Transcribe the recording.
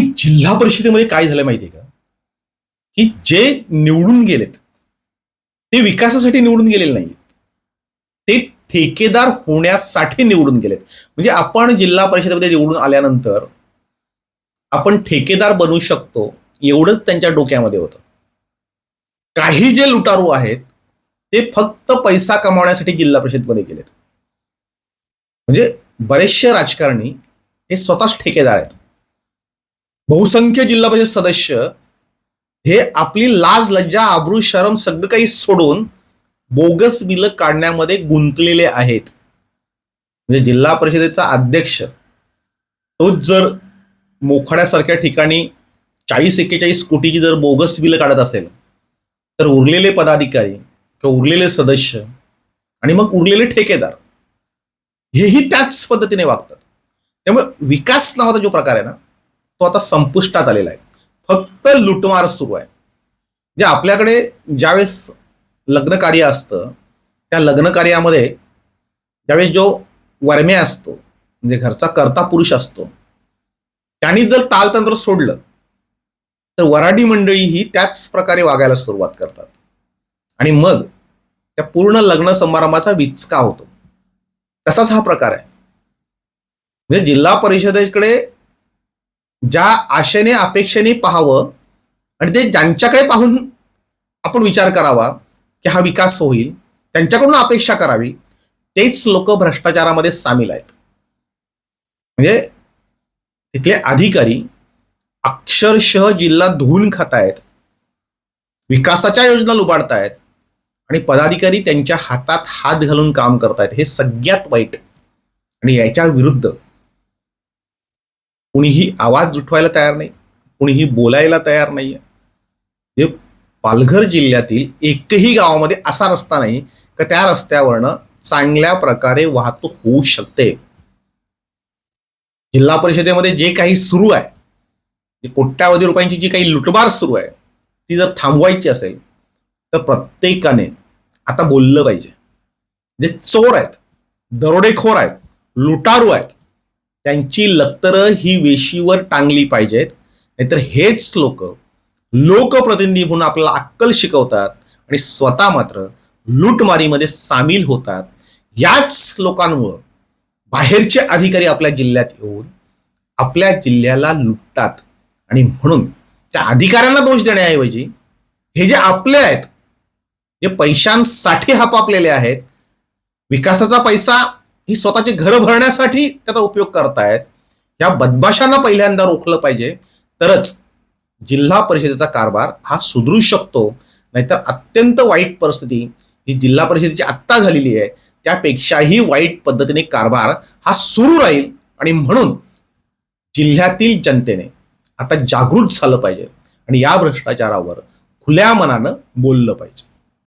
जिल्हा परिषदेमध्ये काय झालं माहितीये का? की जे निवडून गेलेत ते विकासासाठी निवडून गेलेले नाहीत ते ठेकेदार होण्यासाठी निवडून गेलेत. म्हणजे आपण जिल्हा परिषदेमध्ये निवडून आल्यानंतर आपण ठेकेदार बनू शकतो एवढंच त्यांच्या डोक्यामध्ये होतं. काही जे लुटारू आहेत ते फक्त पैसा कमावण्यासाठी जिल्हा परिषदमध्ये गेलेत. म्हणजे बरेचसे राजकारणी हे स्वतःच ठेकेदार आहेत. बहुसंख्य जिल्हा परिषद सदस्य हे आपली लाज लज्जा आबरू शरम सगळं काही सोडून बोगस बिलं काढण्यामध्ये गुंतलेले आहेत. म्हणजे जिल्हा परिषदेचा अध्यक्ष तोच जर मोखाड्यासारख्या ठिकाणी चाळीस एक्केचाळीस कोटीची जर बोगस बिलं काढत असेल तर उरलेले पदाधिकारी किंवा उरलेले सदस्य आणि मग उरलेले ठेकेदार हेही त्याच पद्धतीने वागतात. त्यामुळे विकास नावाचा जो प्रकार आहे ना तो आता संपुष्टात आलेला आहे. फक्त लुटमार सुरू आहे. जे आपल्याकडे ज्यावेळेस लग्नकार्य असतं त्या लग्न कार्यामध्ये ज्यावेळेस जो वर्म्या असतो म्हणजे घरचा कर्ता पुरुष असतो त्यांनी जर तालतंत्र सोडलं तर वराडी मंडळी ही त्याच प्रकारे वागायला सुरुवात करतात. आणि मग त्या पूर्ण लग्न समारंभाचा विचका होतो. तसाच हा प्रकार आहे. म्हणजे जिल्हा परिषदेकडे ज्या आशेने अपेक्षेने पाहावं आणि ते ज्यांच्याकडे पाहून आपण विचार करावा की हा विकास होईल त्यांच्याकडून अपेक्षा करावी तेच लोक भ्रष्टाचारामध्ये सामील आहेत. म्हणजे तिथले अधिकारी अक्षरशः जिल्हा धुवून खातायत विकासाच्या योजना लुबाडतायत आणि पदाधिकारी त्यांच्या हातात हात घालून काम करतायत. हे सगळ्यात वाईट. आणि याच्या विरुद्ध कुणीही आवाज उठवायला तयार नाही कुणीही बोलायला तयार नाहीये जे पालघर जिल्ह्यातील एकही गावामध्ये असा रस्ता नाही का त्या रस्त्यावरनं चांगल्या प्रकारे वाहतूक होऊ शकते. जिल्हा परिषदेमध्ये जे काही सुरू आहे जे कोट्यावधी रुपयांची जी काही लुटबार सुरू आहे ती जर थांबवायची असेल तर प्रत्येकाने आता बोललं पाहिजे. जे चोर आहेत दरोडेखोर आहेत लुटारू आहेत त्यांची लक्तरं ही वेशीवर टांगली पाहिजेत. नाहीतर हेच लोक लोकप्रतिनिधी म्हणून आपल्याला अक्कल शिकवतात आणि स्वतः मात्र लूटमारीमध्ये सामील होतात. याच लोकांवर बाहेरचे अधिकारी आपल्या जिल्ह्यात येऊन आपल्या जिल्ह्याला लुटतात. आणि म्हणून त्या अधिकाऱ्यांना दोष देण्याऐवजी हे जे आपले आहेत जे पैशांसाठी हपापलेले आहेत विकासाचा पैसा ही स्वतःची घरं भरण्यासाठी त्याचा उपयोग करतायत. या बदमाशांना पहिल्यांदा रोखलं पाहिजे. तरच जिल्हा परिषदेचा कारभार हा सुधरू शकतो. नाहीतर अत्यंत वाईट परिस्थिती ही जिल्हा परिषदेची आत्ता झालेली आहे. त्यापेक्षाही वाईट पद्धतीने कारभार हा सुरू राहील. आणि म्हणून जिल्ह्यातील जनतेने आता जागृत झालं पाहिजे. आणि या भ्रष्टाचारावर खुल्या मनानं बोललं पाहिजे.